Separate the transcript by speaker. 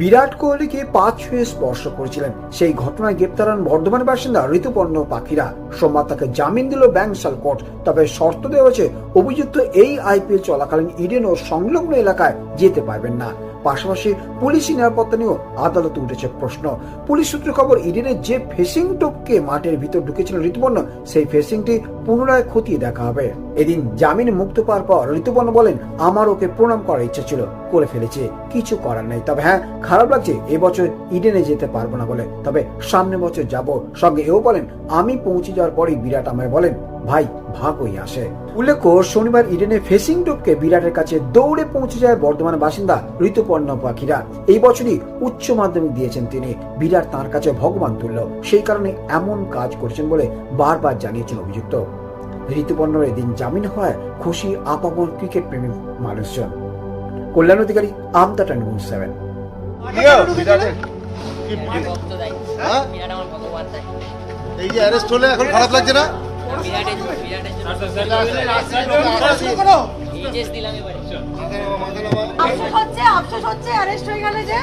Speaker 1: বিরাট
Speaker 2: কোহলিকে পাঁচ ছুঁয়ে স্পর্শ করেছিলেন। সেই ঘটনায় গ্রেপ্তার হন বর্ধমানের বাসিন্দা ঋতুপর্ণ পাখিরা। সোমবার তাকে জামিন দিল ব্যাংসাল কোর্ট তবে শর্ত দেওয়া হয়েছে, অভিযুক্ত এই আইপিএল চলাকালীন ইডেন ও সংলগ্ন এলাকায় যেতে পারবেন না। পাশাপাশি পুলিশি নিরাপত্তা নিয়েও আদালতে উঠেছে প্রশ্ন। পুলিশ সূত্রে খবর, ইডেনের যে ফেসিং টোপকে মাঠের ভিতর ঢুকেছিল ঋতুপর্ণ, সেই ফেসিংটি পুনরায় খতিয়ে দেখা হবে। এদিন জামিন মুক্ত পাওয়ার পর ঋতুপর্ণ বলেন, আমার ওকে প্রণাম করার ইচ্ছা ছিল, করে ফেলেছে, কিছু করার নেই। তবে হ্যাঁ খারাপ লাগছে এবছর ইডেনে যেতে পারব না বলে। তবে সামনে বছর যাব। সঙ্গে এও বলেন, আমি পৌঁছে যাওয়ার পরেই বিরাট আমায় বলেন ভাই ভাগ হয়ে আসে। উল্লেখ্য শনিবার ইডেনে ফেসিং টোপকে বিরাটের কাছে দৌড়ে পৌঁছে যায় বর্ধমানের বাসিন্দা ঋতুপর্ণ পাখিরা। এই বছরই উচ্চ মাধ্যমিক দিয়েছেন তিনি। বিরাট তার কাছে ভগবান তুল্য। সেই কারণে এমন কাজ করেছেন বলে বারবার জানিয়েছেন অভিযুক্ত। ঋতুপর্ণর এদিন জামিন হওয়ায় খুশি আপামর ক্রিকেট প্রেমী মানুষজন। কল্যাণ অধিকারী আমদাটা নিউজ সেভেন।
Speaker 3: বিরাটের
Speaker 1: বিরাট ভক্ত তাই
Speaker 3: হ্যাঁ?
Speaker 1: বিরাট আমার ভগবান তাই।
Speaker 3: এই যে অ্যারেস্ট হলে এখন খারাপ লাগছে না?
Speaker 4: আফসোস হচ্ছে অ্যারেস্ট হয়ে গেলে যে